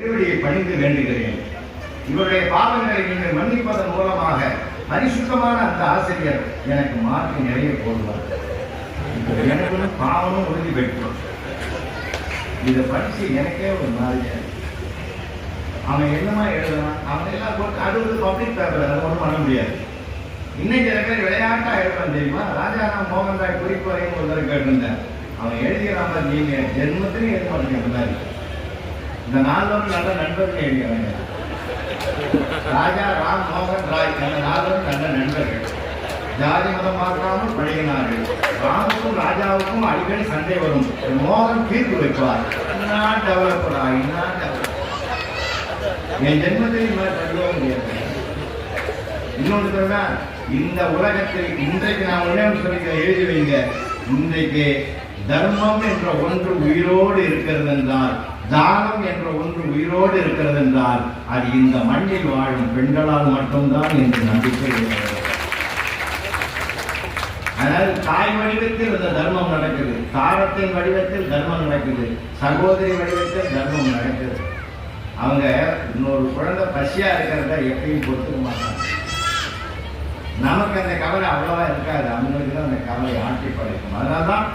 திருவடியை பணிந்து வேண்டுகிறேன். இவருடைய பாவங்களை நீங்கள் மன்னிப்பதன் மூலமாக பரிசுத்தமான அந்த ஆசிரியர் எனக்கு மாற்றி நிறைய போடுவார். எனக்கு பாவமும் உறுதி பெற்றோம் இதை படிச்சு எனக்கே ஒரு மாதிரியா அவன் என்னமா எழுதலாம் அவன் எல்லாம் போட்டு அது ஒரு பப்ளிக் பேப்பர் அதை ஒன்றும் பண்ண முடியாது. இன்னைக்கு சில பேர் விளையாட்டா எழுதுறான் தெரியுமா? ராஜாராம் மோகன் ராய் குறிப்புரையும் ஒரு தடவை கேட்டிருந்தேன். அவன் எழுதிக்கிறான் நீங்க ஜென்மத்திலையும் எழுத மாட்டீங்க மாதிரி. இந்த நால்வரும் நல்ல நண்பர்கள் எழுதியவங்க ராஜா ராம் மோகன் ராய் அந்த நால்வரும் நல்ல நண்பர்கள். ஜாதி மதம் பார்க்காமல் பழகினார்கள். ராமுக்கும் ராஜாவுக்கும் அடிக்கடி சண்டை வரும். மோகன் தீர்ப்பு வைப்பார். என்ன டெவலப்படா என்ன டெவலப் என் ஜென்மத்தில் மாதிரி முடியாது. இன்னொன்று சொல்றா இந்த உலகத்தில் இன்றைக்கு நான் உடனே சொல்லி எழுதி வைங்க. இன்றைக்கு தர்மம் என்ற ஒன்று உயிரோடு இருக்கிறது என்றால் தானம் என்ற ஒன்று உயிரோடு இருக்கிறது என்றால் அது இந்த மண்ணில் வாழும் பெண்களால் மட்டும்தான் என்று நம்பிக்கை அதாவது தாய் வடிவத்தில் இந்த தர்மம் நடக்குது. தாரத்தின் வடிவத்தில் தர்மம் நடக்குது. சகோதரி வடிவத்தில் தர்மம் நடக்குது. அவங்க இன்னொரு குழந்தை பசியா இருக்கிறத எப்பயும் பொறுத்துக்க மாட்டாங்க. நமக்கு அந்த கவலை அவ்வளவா இருக்காது. அவங்களுக்கு தான் அந்த கவலை ஆட்டி படைக்கும் அதனால்தான்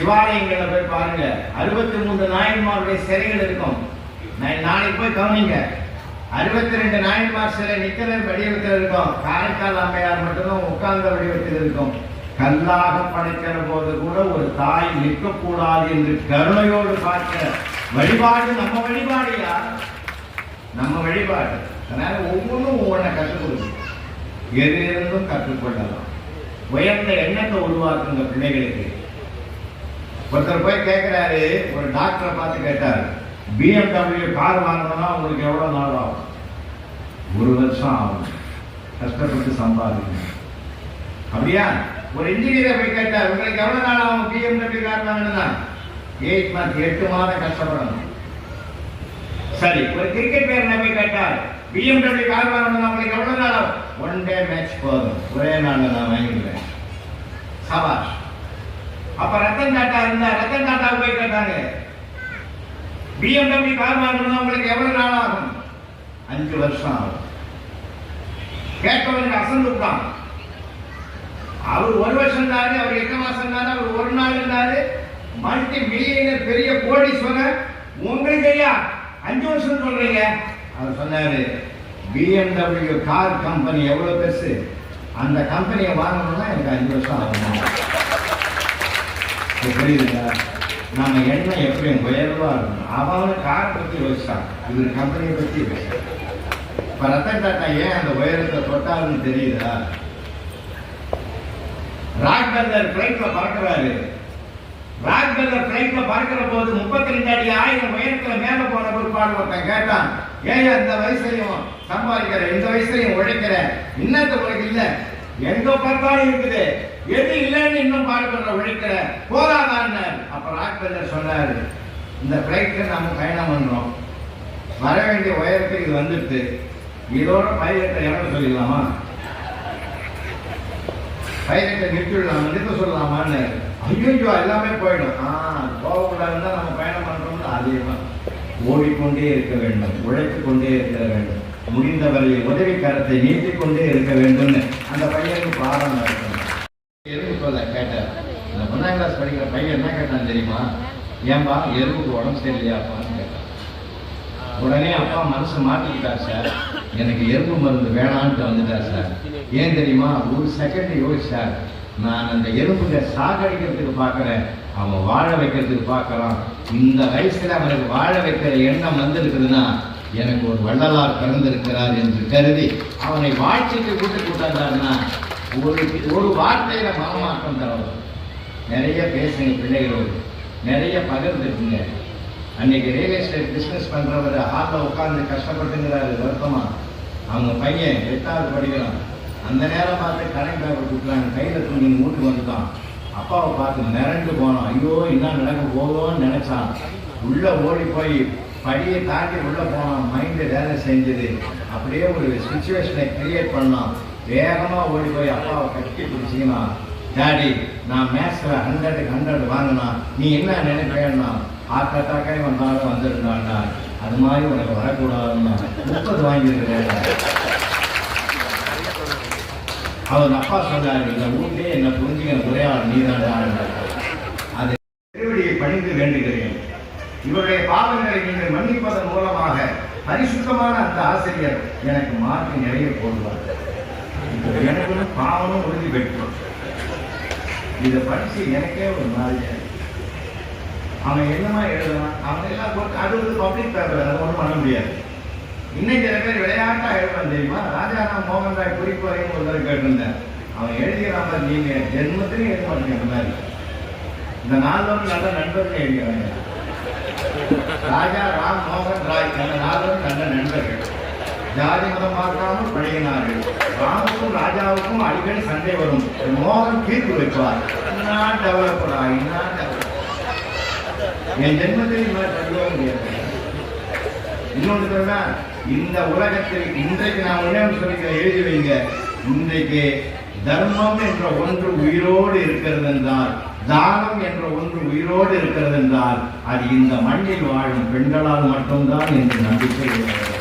சிவாலயங்கள்ல போய் பாருங்க. அறுபத்தி மூன்று நாயன்மாருடைய சிலைகள் இருக்கும். நாளைக்கு போய் கவனிங்க. அறுபத்தி ரெண்டு நாயன்மார் சிலை நிக்கிற வடிவத்தில் இருக்கும். காரைக்கால் அம்மையார் மட்டும்தான் உட்கார்ந்த வடிவத்தில் இருக்கும். கல்லாக படைக்கிற போது கூட ஒரு தாய் நிற்கக்கூடாது என்று கருணையோடு பார்க்கிற வழிபாடு நம்ம வழிபாடுயா நம்ம வழிபாடு. அதனால ஒவ்வொன்றும் ஒவ்வொன்றை கற்றுக் கொடுக்கும் எது இருந்தும் கற்றுக்கொள்ளலாம் உயர்ந்த எண்ணத்தை உருவாக்குங்க பிள்ளைகளுக்கு. ஒருத்தர் போய் கேட்குறாரு ஒரு டாக்டரை பார்த்து கேட்டார் பிஎம்டபிள்யூ கார் வாங்கணும்னா உங்களுக்கு எவ்வளோ நாள் ஆகும்? ஒரு வருஷம் ஆகும். கஷ்டப்பட்டு சம்பாதிக்கணும். அப்படியா? ஒரு இன்ஜினியரை போய் கேட்டார் உங்களுக்கு எவ்வளோ நாள் ஆகும் பிஎம்டபிள்யூ கார் வாங்கணும்னா? எயிட் மந்த் எட்டு மாதம் கஷ்டப்படணும். சரி ஒரு கிரிக்கெட் பேர் போய் கேட்டார் பிஎம்டபிள்யூ கார் வாங்கணும்னா உங்களுக்கு எவ்வளோ நாள் ஆகும்? ஒன் டே மேட்ச் போதும். ஒரே நாளில் நான் வாங்கிடுவேன். சபாஷ் அப்ப ரத்தன் டாட்டா இருந்தா ரத்தன் டாட்டா போய் கேட்டாங்க. பிஎம்டபிள்யூ கார் வாங்கணும்னா உங்களுக்கு எவ்வளவு நாள் ஆகும்? அஞ்சு வருஷம் ஆகும். கேட்கவனுக்கு அசந்து விட்டான். அவர் ஒரு வருஷம் இருந்தாரு அவர் எட்டு மாசம் இருந்தாரு? அவர் ஒரு நாள் இருந்தாரு. மல்டி மில்லியனர் பெரிய கோடீஸ்வரர் உங்களுக்கு ஐயா அஞ்சு வருஷம் சொல்றீங்க. அவர் சொன்னாரு பிஎம்டபிள்யூ கார் கம்பெனி எவ்வளவு பெருசு? அந்த கம்பெனியை வாங்கணும்னா எனக்கு அஞ்சு வருஷம் ஆகும். புரியுதுங்களா நம்ம எண்ணம் எப்படி உயர்வாக இருக்கணும்? அவங்களும் காரை பற்றி யோசிச்சான் இவர் கம்பெனியை பற்றி இப்போ ரத்தன் டாட்டா ஏன் அந்த உயரத்தை தொட்டாருன்னு தெரியுதா? ராக்பெல்லர் பிளைட்ல பறக்கிறாரு. ராக்பெல்லர் பிளைட்ல பறக்கிற போது முப்பத்தி ரெண்டு அடி ஆயிரம் உயரத்துல மேல போன பிற்பாடு ஒருத்தன் கேட்டான் ஏன் இந்த வயசுலையும் சம்பாதிக்கிற இந்த வயசுலையும் உழைக்கிற இன்னத்து உனக்கு இல்ல. எங்க பார்த்தாலும் இருக்குது. எது இல்லைன்னு இன்னும் பார்க்கிற உழைக்கிற போதாதான்னு அப்ப ராக்பெல்லர் சொன்னாரு இந்த பிளைட்ல நாம பயணம் பண்றோம். வர வேண்டிய உயரத்துக்கு இது வந்துட்டு இதோட பைலட்டை இறங்க சொல்லிடலாமா? பைலட்டை நிறுத்திடலாம்? நிறுத்த சொல்லலாமான்னு. ஐயோ எல்லாமே போயிடும். ஆ கோவக்கூடாது தான் நம்ம பயணம் பண்றோம்னு அதே தான். ஓடிக்கொண்டே இருக்க வேண்டும். உழைத்து கொண்டே இருக்க வேண்டும். முடிந்தவரை உதவி கரத்தை நீட்டிக் கொண்டே இருக்க வேண்டும்னு அந்த பையனுக்கு பாடம் நடத்தணும் எறும்பு சொல்ல கேட்டார் இந்த ஒன்றாம் கிளாஸ் படிக்கிற பையன் என்ன கேட்டான் தெரியுமா? ஏன்பா எறும்புக்கு உடம்பு சரியில்லையாப்பான்னு கேட்டான். உடனே அப்பா மனசை மாத்திக்கிட்டார் சார். எனக்கு எறும்பு மருந்து வேணான்ட்டு வந்துட்டார் சார். ஏன் தெரியுமா? ஒரு செகண்ட் யோசிச்சார் நான் அந்த எறும்புல சாகடிக்கிறதுக்கு பார்க்கறேன். அவன் வாழ வைக்கிறதுக்கு பார்க்கறான். இந்த வயசுல அவனுக்கு வாழ வைக்கிற எண்ணம் வந்திருக்குதுன்னா எனக்கு ஒரு வள்ளலார் பிறந்திருக்கிறார் என்று கருதி அவனை வாழ்க்கைக்கு கூட்டு கூட்டாந்தாருன்னா ஒரு ஒரு வார்த்தையில மனமாற்றம் தரணும் நிறைய பேசுங்க பிள்ளைகளோடு. நிறைய பகிர்ந்துக்குங்க. அன்னைக்கு ரியல் எஸ்டேட் பிஸ்னஸ் பண்றவர் ஹாலில் உட்காந்து கஷ்டப்பட்டுங்கிறாரு வருத்தமா? அவங்க பையன் எட்டாவது படிக்கிறான். அந்த நேரம் பார்த்து கரண்ட் பேப்பர் கொடுக்குறாங்க கையில் தூங்கி வீட்டுக்கு வந்துட்டான். அப்பாவை பார்த்து மிரண்டு போனோம் ஐயோ என்ன நடக்க போதோன்னு நினைச்சான். உள்ளே ஓடி போய் படியை தாண்டி உள்ளே போனான். மைண்டு வேலை செஞ்சது. அப்படியே ஒரு சுச்சுவேஷனை கிரியேட் பண்ணான். வேகமா ஓடி போய் அப்பாவை கட்டி பிடிச்சிங்கன்னா டாடி நான் மேக்ஸில் ஹண்ட்ரடுக்கு ஹண்ட்ரட் வாங்கினா நீ என்ன நினைக்கிறேன்னா ஹார்ட் அட்டாக்கே வந்தாலும் வந்துருந்தாண்டா அது மாதிரி உனக்கு வரக்கூடாதுன்னு முப்பது வாங்கியிருக்கிறேன் அவர் அப்பா சொன்னார் இந்த வீட்டிலே என்னை புரிஞ்சுக்கிற ஒரே ஆள் அதை அது திருவடியை பணிந்து வேண்டுகிறேன். இவருடைய பாவங்களை நீங்கள் மன்னிப்பதன் மூலமாக பரிசுத்தமான அந்த ஆசிரியர் எனக்கு மாற்றி நிறைய போடுவார். இந்த எனக்கு பாவமும் உறுதி பெற்றோம் இதை படிச்சு எனக்கே ஒரு மாதிரி அவன் என்னமா எழுதலாம் அவன் எல்லாம் போட்டு அது வந்து பப்ளிக் பேப்பர் அதை ஒன்றும் பண்ண முடியாது இன்னைக்கு சில பேர் விளையாட்டா எழுதுவான் தெரியுமா ராஜாராம் மோகன் ராய் குறிப்பாரையும் ஒரு தடவை கேட்டிருந்தேன் அவன் எழுதியறாம நீங்க ஜென்மத்திலையும் எழுத மாட்டீங்க மாதிரி இந்த நாலு நல்ல நண்பர்கள் எழுதிக்கிறாங்க ராஜா ராம் மோகன் ராய் அந்த நால்வரும் நல்ல நண்பர்கள். ஜாதி மதம் பார்க்காமல் பழகினார்கள் ராமுக்கும் ராஜாவுக்கும் அடிக்கடி சண்டை வரும். மோகன் தீர்ப்பு வைப்பார் என்ன டெவலப்படா என்ன என் ஜென்மத்தில் இந்த மாதிரி முடியாது. இன்னொன்று சொல்றா இந்த உலகத்தில் இன்றைக்கு நான் ஒண்ணே சொல்லிக்கிற எழுதி வைங்க. இன்றைக்கு தர்மம் என்ற ஒன்று உயிரோடு இருக்கிறது என்றால் தானம் என்ற ஒன்று உயிரோடு இருக்கிறது என்றால் அது இந்த மண்ணில் வாழும் பெண்களால் மட்டும்தான் என்று நம்பிக்கை இருக்கிறது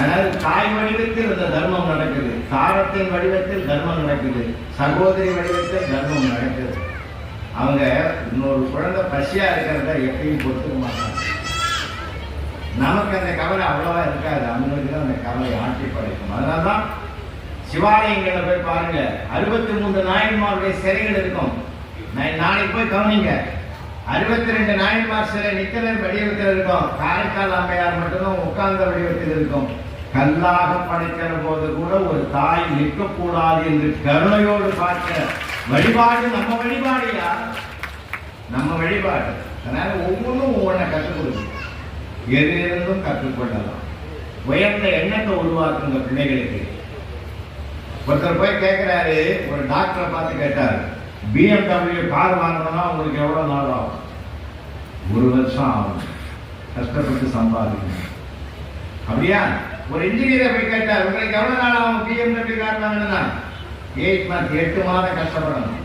அதனால தாய் வடிவத்தில் இந்த தர்மம் நடக்குது. தாரத்தின் வடிவத்தில் தர்மம் நடக்குது. சகோதரி வடிவத்தில் தர்மம் நடக்குது. அவங்க இன்னொரு குழந்தை பசியா இருக்கிறத எப்பயும் பொறுத்துக்க மாட்டாங்க. நமக்கு அந்த கவலை அவ்வளவா இருக்காது. அவங்களுக்கு தான் அந்த கவலை ஆட்டி படைக்கும். அதனால்தான் சிவாலயங்களை போய் பாருங்க. அறுபத்தி மூன்று நாயன்மாருடைய சிறைகள் இருக்கும். நான் நாளைக்கு போய் கவனிங்க. அறுபத்தி ரெண்டு நாயன்மார் சிலை நிக்கிற வடிவத்தில் இருக்கும். காரைக்கால் அம்மையார் மட்டும்தான் உட்கார்ந்த வடிவத்தில் இருக்கும். கல்லாக படைக்கிற போது கூட ஒரு தாய் நிற்கக்கூடாது என்று கருணையோடு பார்க்கிற வழிபாடு நம்ம வழிபாடுயா நம்ம வழிபாடு. அதனால ஒவ்வொன்றும் ஒவ்வொன்றை கற்றுக் கொடுக்கும் எது இருந்தும் கற்றுக்கொள்ளலாம் உயர்ந்த எண்ணத்தை உருவாக்குங்க பிள்ளைகளுக்கு. ஒருத்தர் போய் கேட்கிறாரு ஒரு டாக்டரை பார்த்து கேட்டார் பிஎம்டபிள்யூ கார் வாங்கணும்னா உங்களுக்கு எவ்வளோ நாள் ஆகும்? ஒரு வருஷம் ஆகும். கஷ்டப்பட்டு சம்பாதிக்கணும். அப்படியா? ஒரு இன்ஜினியரை போய் கேட்டார் உங்களுக்கு எவ்வளவு நாள் ஆகும் பிஎம்டபிள்யூ கார் வாங்கணும்னா எயிட் மந்த் எட்டு மாதம் கஷ்டப்படணும்.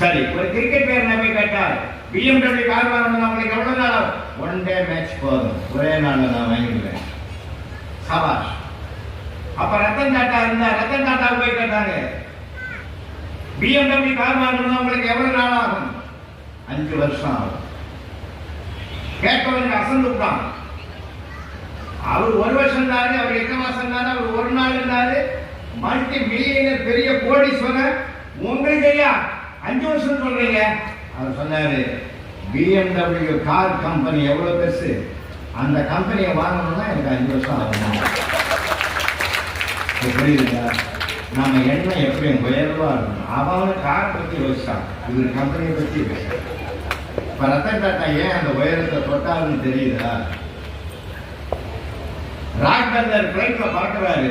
சரி ஒரு கிரிக்கெட் பேர் போய் கேட்டார் பிஎம்டபிள்யூ கார் வாங்கணும் உங்களுக்கு எவ்வளவு நாள்? ஆகும் ஒன் டே மேட்ச் போதும் ஒரே நாள்ல நான் வாங்கிடுவேன். சபாஷ். அப்ப ரத்தன் டாட்டா இருந்தா ரத்தன் டாட்டா போய் கேட்டாங்க பிஎம்டபிள்யூ கார் வாங்கணும்னா உங்களுக்கு எவ்வளவு நாள் ஆகும் அஞ்சு வருஷம் ஆகும். கேட்டவனுக்கு அசந்து விட்டான் அவர் ஒரு வருஷம் இருந்தாரு அவர் எத்தனை மாசம் இருந்தாரு அவர் ஒரு நாள் இருந்தாரு. மல்டி மில்லியனர் பெரிய கோடீஸ்வரர் உங்களுக்கு ஐயா அஞ்சு வருஷம் சொல்றீங்க. அவர் சொன்னாரு பிஎம்டபிள்யூ கார் கம்பெனி எவ்வளோ பெருசு? அந்த கம்பெனியை வாங்கணும்னா எனக்கு அஞ்சு வருஷம் ஆகும். புரியுதுங்களா நம்ம எண்ணம் எப்படி உயர்வாக இருக்கணும்? அவன் காரை பற்றி யோசிச்சான். இவர் கம்பெனியை பற்றி யோசிச்சான். இப்போ ரத்தன் டாட்டா ஏன் அந்த உயரத்தை தொட்டாருன்னு தெரியுதா? ராக்பெல்லர் பிளைட்ல பறக்கிறாரு.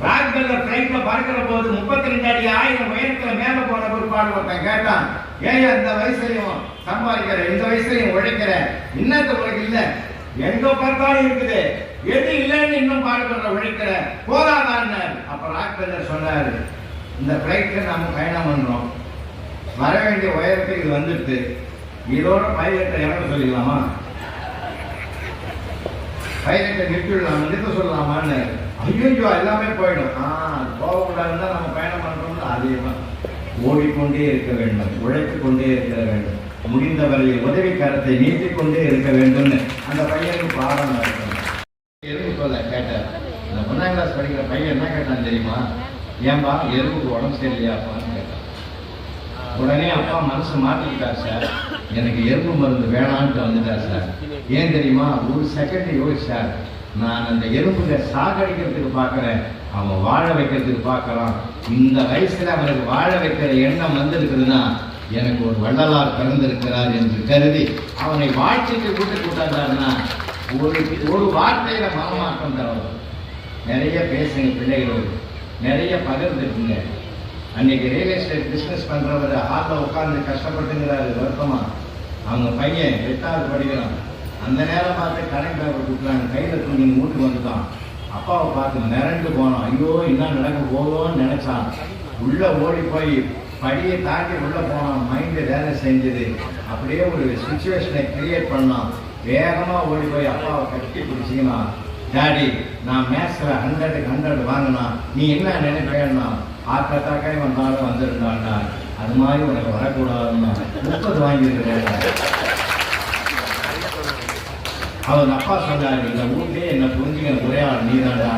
ராக்பெல்லர் பிளைட்ல பறக்கிற போது முப்பத்தி ரெண்டு அடி ஆயிரம் உயரத்துல மேல போன பிற்பாடு ஒருத்தன் கேட்டான் ஏன் இந்த வயசுலயும் சம்பாதிக்கிற இந்த வயசுலயும் உழைக்கிற இன்னத்த உனக்கு இல்ல. எங்க பார்த்தாலும் இருக்குது. எது இல்லைன்னு இன்னும் பார்க்கிற உழைக்கிற போதாதான்னு அப்ப ராக்பெல்லர் சொன்னாரு இந்த பிளைட்ல நாம பயணம் பண்றோம். வர வேண்டிய உயரத்துக்கு இது வந்துடுது. இதோட பைலட்டை இறங்க சொல்லிக்கலாமா? பைலட்டை நிறுத்திவிடலாம் நிறுத்த சொல்லலாமான்னு ஐயோ எல்லாமே போயிடும். ஆ போகக்கூடாதுன்னு தான் நம்ம பயணம் பண்ணுறோம்னு அதிகமாக ஓடிக்கொண்டே இருக்க வேண்டும் உழைத்து கொண்டே இருக்க வேண்டும். முடிந்தவரை உதவி கரத்தை நீட்டிக்கொண்டே இருக்க வேண்டும்னு அந்த பையனுக்கு பாடம் நடக்கணும் எறும்பு சொல்ல கேட்டார். இந்த ஒன்றாம் கிளாஸ் படிக்கிற பையன் என்ன கேட்டான் தெரியுமா? ஏன்பா எறும்புக்கு உடம்பு சரியில்லையாப்பான்னு உடனே அப்பா மனசு மாத்திக்கிட்டார் சார். எனக்கு எறும்பு மருந்து வேணான்ட்டு வந்துட்டார் சார். ஏன் தெரியுமா? ஒரு செகண்ட் யோசிச்சார் நான் அந்த எறும்புக சாகடிக்கிறதுக்கு பார்க்குறேன். அவன் வாழ வைக்கிறதுக்கு பார்க்கலாம் இந்த வயசுல அவனுக்கு வாழ வைக்கிற எண்ணம் வந்திருக்குதுன்னா எனக்கு ஒரு வள்ளலார் பிறந்திருக்கிறார் என்று கருதி அவனை வாழ்க்கைக்கு கூட்டு கூட்டாந்தாருன்னா ஒரு ஒரு வார்த்தையில மனமாற்றம் தரணும் நிறைய பேசுங்க பிள்ளைகளோடு. நிறைய பகிர்ந்துக்குங்க. அன்னைக்கு ரியல் எஸ்டேட் பிஸ்னஸ் பண்ணுறவர் ஆட்டில் உட்காந்து கஷ்டப்பட்டுங்கிறாரு வருத்தமாக அவங்க பையன் எட்டாவது படிக்கிறான். அந்த நேரம் பார்த்து கரண்ட் பேப்பர் கொடுக்குறாங்க கையில் துணி வீட்டுக்கு வந்துட்டான். அப்பாவை பார்த்து மிரண்டு போனான். ஐயோ என்ன நடக்க போதோன்னு நினச்சான். உள்ளே ஓடி போய் படியை தாண்டி உள்ளே போனான். மைண்டு வேலை செஞ்சது. அப்படியே ஒரு சுச்சுவேஷனை கிரியேட் பண்ணான். வேகமாக ஓடி போய் அப்பாவை கட்டி பிடிச்சிங்கன்னா டேடி நான் மேத்ஸில் ஹண்ட்ரடுக்கு ஹண்ட்ரட் வாங்கினா நீ என்ன நினைப்பேன்னா ஆட்ட வந்தாலும் வந்திருந்தாண்டா அது மாதிரி உனக்கு வரக்கூடாதுன்னா முப்பது வாங்கியிருக்கிறேன். அவர் அப்பா சொன்னார் இந்த வீட்லயே என்னை புரிஞ்சுக்க ஒரே ஆள் நீதான்டா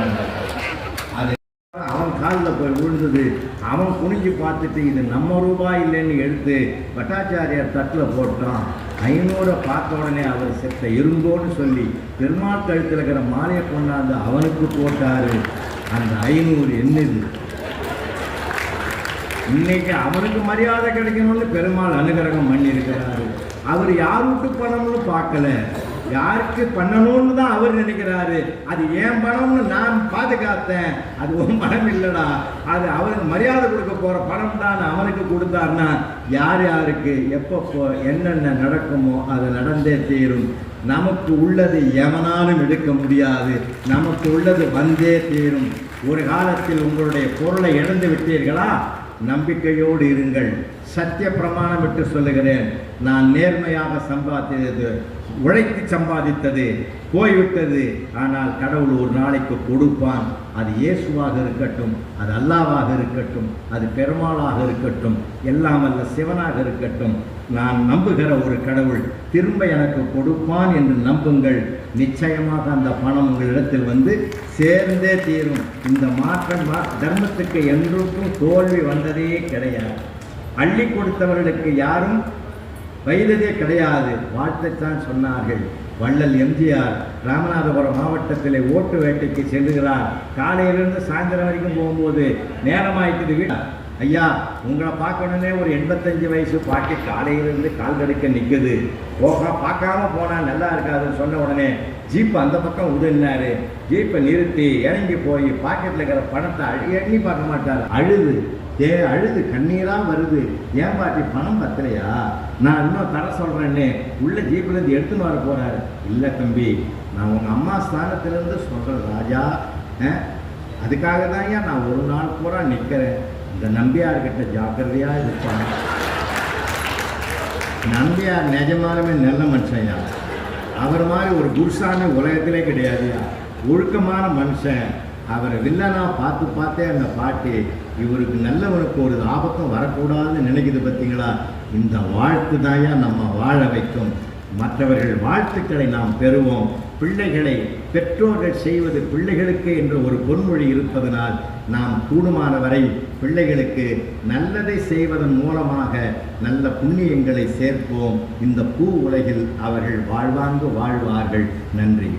அது அவன் காலில் போய் விழுந்தது. அவன் குனிஞ்சு பார்த்துட்டு இது நம்ம ரூபாய் இல்லைன்னு எடுத்து பட்டாச்சாரியார் தட்டில் போட்டான். ஐநூறை பார்த்த உடனே அவர் செத்த இருங்கோன்னு சொல்லி பெருமாள் கழுத்தில் இருக்கிற மாலையை கொண்டாந்து அவனுக்கு போட்டாரு. அந்த ஐநூறு என்னது? இன்னைக்கு அவருக்கு மரியாதை கிடைக்கணும்னு பெருமாள் அனுகிரகம் பண்ணியிருக்கிறாரு. அவர் யாருக்கு பணம்னு பார்க்கல. யாருக்கு பண்ணணும்னு தான் அவர் நினைக்கிறாரு. அது ஏன் பணம்னு நான் பாதுகாத்தேன். அது உன் பணம் இல்லைடா. அது அவருக்கு மரியாதை கொடுக்க போகிற பணம் தான் அவனுக்கு கொடுத்தாருன்னா யார் யாருக்கு எப்பப்போ என்னென்ன நடக்குமோ அது நடந்தே தீரும். நமக்கு உள்ளது எவனாலும் எடுக்க முடியாது. நமக்கு உள்ளது வந்தே தீரும். ஒரு காலத்தில் உங்களுடைய பொருளை இழந்து விட்டீர்களா? நம்பிக்கையோடு இருங்கள். சத்திய பிரமாணம் விட்டு சொல்லுகிறேன். நான் நேர்மையாக சம்பாதித்தது உழைத்து சம்பாதித்தது போய்விட்டது. ஆனால் கடவுள் ஒரு நாளைக்கு கொடுப்பான். அது இயேசுவாக இருக்கட்டும் அது அல்லாவாக இருக்கட்டும் அது பெருமாளாக இருக்கட்டும் எல்லாம் அல்ல சிவனாக இருக்கட்டும். நான் நம்புகிற ஒரு கடவுள் திரும்ப எனக்கு கொடுப்பான் என்று நம்புங்கள். நிச்சயமாக அந்த பணம் உங்களிடத்தில் வந்து சேர்ந்தே தீரும். இந்த மாற்றம் தர்மத்துக்கு என்றுக்கும் தோல்வி வந்ததே கிடையாது. அள்ளி கொடுத்தவர்களுக்கு யாரும் வயதே கிடையாது. வாழ்த்தைத்தான் சொன்னார்கள். வள்ளல் எம்ஜிஆர் ராமநாதபுரம் மாவட்டத்தில் ஓட்டு வேட்டைக்கு செல்லுகிறார். காலையிலிருந்து சாயந்தரம் வரைக்கும் போகும்போது நேரமாயிட்டு வீடு ஐயா உங்களை பார்க்கணுன்னே ஒரு எண்பத்தஞ்சு வயசு பாட்டி காலையிலிருந்து கால் கடுக்க நிற்குது போக பார்க்காம போனால் நல்லா இருக்காதுன்னு சொன்ன உடனே ஜீப் அந்த பக்கம் உதவினாரு ஜீப்பை நிறுத்தி இறங்கி போய் பாக்கெட்டில் இருக்கிற பணத்தை அழி எண்ணி பார்க்க மாட்டார். அழுது. ஏ அழுது. கண்ணீராக வருது. ஏன் பாட்டி பணம் பத்தலையா? நான் இன்னும் தர சொல்கிறேன்னே உள்ள ஜீப்லேருந்து எடுத்துன்னு வர போகிறாரு இல்லை தம்பி நான் உங்கள் அம்மா ஸ்தானத்திலேருந்து சொல்கிறேன் ராஜா. அதுக்காக தான் ஏன் நான் ஒரு நாள் பூரா நிற்கிறேன் இந்த நம்பியார்கிட்ட ஜாக்கிரதையாக இருப்பாங்க நம்பியார் நிஜமானமே நல்ல மனுஷன்யா. அவர் மாதிரி ஒரு குருசாமி உலகத்திலே கிடையாதுயா. ஒழுக்கமான மனுஷன். அவரை வில்லனாக பார்த்து பார்த்தே அந்த பாட்டி இவருக்கு நல்லவருக்கு ஒரு ஆபத்தம் வரக்கூடாதுன்னு நினைக்குது பார்த்தீங்களா? இந்த வாழ்த்து தாயா நம்ம வாழ வைக்கும். மற்றவர்கள் வாழ்த்துக்களை நாம் பெறுவோம். பிள்ளைகளை பெற்றோர்கள் செய்வது பிள்ளைகளுக்கு என்ற ஒரு பொன்மொழி இருப்பதனால் நாம் கூடுமான வரை பிள்ளைகளுக்கு நல்லதை செய்வதன் மூலமாக நல்ல புண்ணியங்களை சேர்ப்போம். இந்த பூ உலகில் அவர்கள் வாழ்வாங்கு வாழ்வார்கள். நன்றி.